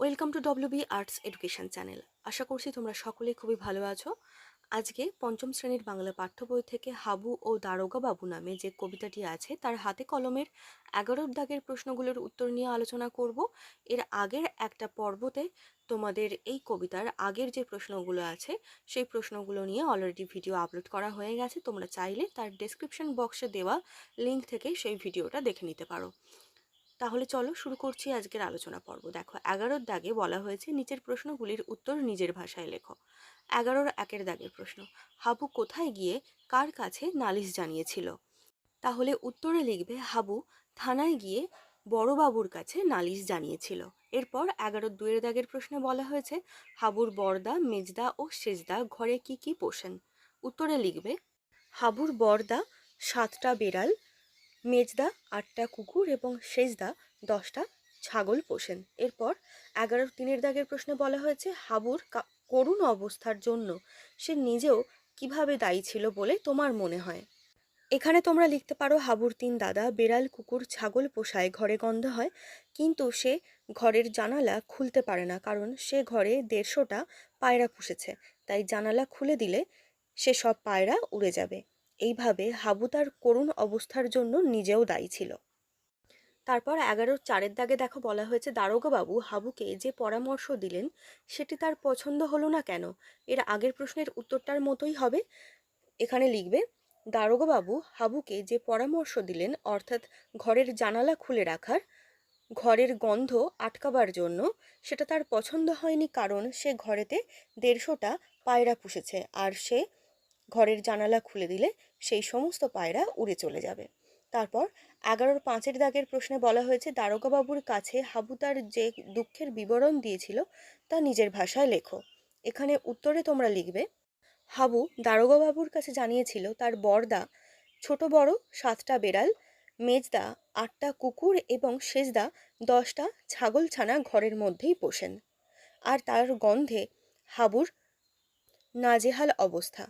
Welcome to WB arts education channel আশা করছি তোমরা সকলেই খুবই ভালো আছো। আজকে পঞ্চম শ্রেণির বাংলা পাঠ্য বই থেকে হাবু ও দারোগা বাবু নামে যে কবিতাটি আছে, তার হাতে কলমের এগারোর দাগের প্রশ্নগুলোর উত্তর নিয়ে আলোচনা করব। এর আগের একটা পর্বতে তোমাদের এই কবিতার আগের যে প্রশ্নগুলো আছে, সেই প্রশ্নগুলো নিয়ে অলরেডি ভিডিও আপলোড করা হয়ে গেছে। তোমরা চাইলে তার ডেসক্রিপশন বক্সে দেওয়া লিঙ্ক থেকে সেই ভিডিওটা দেখে নিতে পারো। তাহলে চলো শুরু করছি আজকের আলোচনা পর্ব। দেখো, এগারোর দাগে বলা হয়েছে নিচের প্রশ্নগুলির উত্তর নিজের ভাষায় লেখো। এগারোর একের দাগের প্রশ্ন, হাবু কোথায় গিয়ে কার কাছে নালিশ জানিয়েছিল? তাহলে উত্তরে লিখবে, হাবু থানায় গিয়ে বড়বাবুর কাছে নালিশ জানিয়েছিল। এরপর এগারোর দুয়ের দাগের প্রশ্নে বলা হয়েছে, হাবুর বর্দা মেজদা ও সেজদা ঘরে কি কি পোষেন? উত্তরে লিখবে, হাবুর বর্দা সাতটা বেড়াল মেজদা আটটা কুকুর এবং সেজদা দশটা ছাগল পোষেন। এরপর এগারো তিনের দাগের প্রশ্নে বলা হয়েছে, হাবুর করুণ অবস্থার জন্য সে নিজেও কীভাবে দায়ী ছিল বলে তোমার মনে হয়? এখানে তোমরা লিখতে পারো, হাবুর তিন দাদা বেড়াল, কুকুর, ছাগল পোষায় ঘরে গন্ধ হয়, কিন্তু সে ঘরের জানালা খুলতে পারে না, কারণ সে ঘরে দেড়শোটা পায়রা পুষেছে। তাই জানালা খুলে দিলে সে সব পায়রা উড়ে যাবে। এইভাবে হাবু তার করুণ অবস্থার জন্য নিজেও দায়ী ছিল। তারপর এগারোর চারের দাগে দেখো বলা হয়েছে, দারোগাবাবু, হাবুকে যে পরামর্শ দিলেন, সেটি তার পছন্দ হলো না কেন? এর আগের প্রশ্নের উত্তরটার মতোই হবে। এখানে লিখবে, দারোগাবাবু, হাবুকে যে পরামর্শ দিলেন, অর্থাৎ ঘরের জানালা খুলে রাখার, ঘরের গন্ধ আটকাবার জন্য, সেটা তার পছন্দ হয়নি কারণ সে ঘরেতে দেড়শোটা পায়রা পুষেছে, আর সে ঘরের জানালা খুলে দিলে সেই সমস্ত পায়রা উড়ে চলে যাবে। তারপর এগারোর পাঁচের দাগের প্রশ্নে বলা হয়েছে, দারোগাবাবুর কাছে হাবু তার যে দুঃখের বিবরণ দিয়েছিল তা নিজের ভাষায় লেখো। এখানে উত্তরে তোমরা লিখবে, হাবু দারোগাবাবুর কাছে জানিয়েছিল, তার বরদা ছোট বড় সাতটা বেড়াল, মেজদা আটটা কুকুর এবং সেজদা দশটা ছাগলছানা ঘরের মধ্যেই পোষেন। আর তার গন্ধে হাবুর নাজেহাল অবস্থা।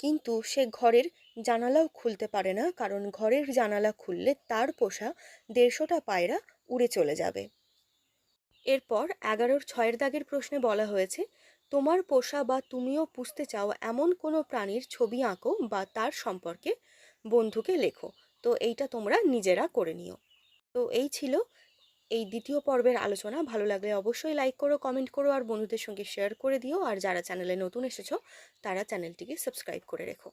কিন্তু সে ঘরের জানালাও খুলতে পারে না, কারণ ঘরের জানালা খুললে তার পোষা দেড়শোটা পায়রা উড়ে চলে যাবে। এরপর এগারোর ছয়ের দাগের প্রশ্নে বলা হয়েছে, তোমার পোষা বা তুমিও পুষতে চাও এমন কোনো প্রাণীর ছবি আঁকো বা তার সম্পর্কে বন্ধুকে লেখো। তো এইটা তোমরা নিজেরা করে নিও। তো এই ছিল এই দ্বিতীয় পর্বের আলোচনা ভালো লাগলে অবশ্যই লাইক করো কমেন্ট করো আর বন্ধুদের সঙ্গে শেয়ার করে দিও। আর যারা চ্যানেলে নতুন এসেছ, তারা চ্যানেলটিকে সাবস্ক্রাইব করে রেখো।